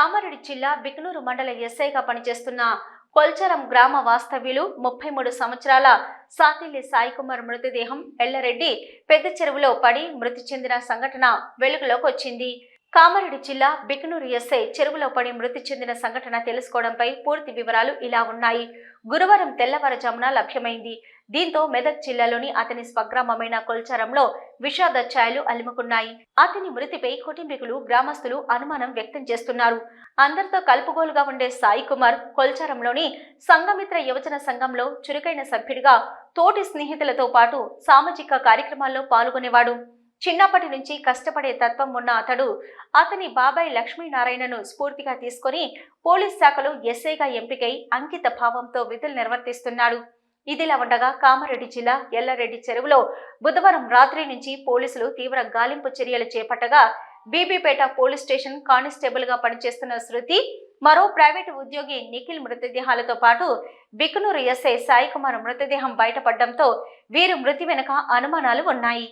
కామారెడ్డి జిల్లా బికనూరు మండల ఎస్ఐగా పనిచేస్తున్న కొల్చరం గ్రామ వాస్తవ్యులు ముప్పై మూడు సంవత్సరాల సాతిల్లి సాయికుమార్ మృతదేహం ఎల్లరెడ్డి పెద్ద చెరువులో పడి మృతి చెందిన సంఘటన వెలుగులోకి వచ్చింది. కామారెడ్డి జిల్లా బిక్నూరు ఎస్ఐ చెరువులో పడి మృతి చెందిన సంఘటన తెలుసుకోవడంపై పూర్తి వివరాలు ఇలా ఉన్నాయి. గురువారం తెల్లవారుజామున లభ్యమైంది. దీంతో మెదక్ జిల్లాలోని అతని స్వగ్రామమైన కొల్చారంలో విషాద ఛాయలు అలుముకున్నాయి. అతని మృతిపై కుటుంబీకులు గ్రామస్తులు అనుమానం వ్యక్తం చేస్తున్నారు. అందరితో కలుపుగోలుగా ఉండే సాయి కుమార్ కొల్చారంలోని సంఘమిత్ర యువజన సంఘంలో చురుకైన సభ్యుడిగా తోటి స్నేహితులతో పాటు సామాజిక కార్యక్రమాల్లో పాల్గొనేవాడు. చిన్నప్పటి నుంచి కష్టపడే తత్వం ఉన్న అతడు అతని బాబాయ్ లక్ష్మీనారాయణను స్ఫూర్తిగా తీసుకొని పోలీస్ శాఖలో ఎస్ఐగా ఎంపికై అంకిత భావంతో విధులు నిర్వర్తిస్తున్నాడు. ఇదిలా ఉండగా కామారెడ్డి జిల్లా ఎల్లారెడ్డి చెరువులో బుధవారం రాత్రి నుంచి పోలీసులు తీవ్ర గాలింపు చర్యలు చేపట్టగా బీబీపేట పోలీస్ స్టేషన్ కానిస్టేబుల్గా పనిచేస్తున్న శృతి మరో ప్రైవేటు ఉద్యోగి నిఖిల్ మృతదేహాలతో పాటు బికనూరు ఎస్ఐ సాయికుమార్ మృతదేహం బయటపడడంతో వీరు మృతి వెనుక అనుమానాలు ఉన్నాయి.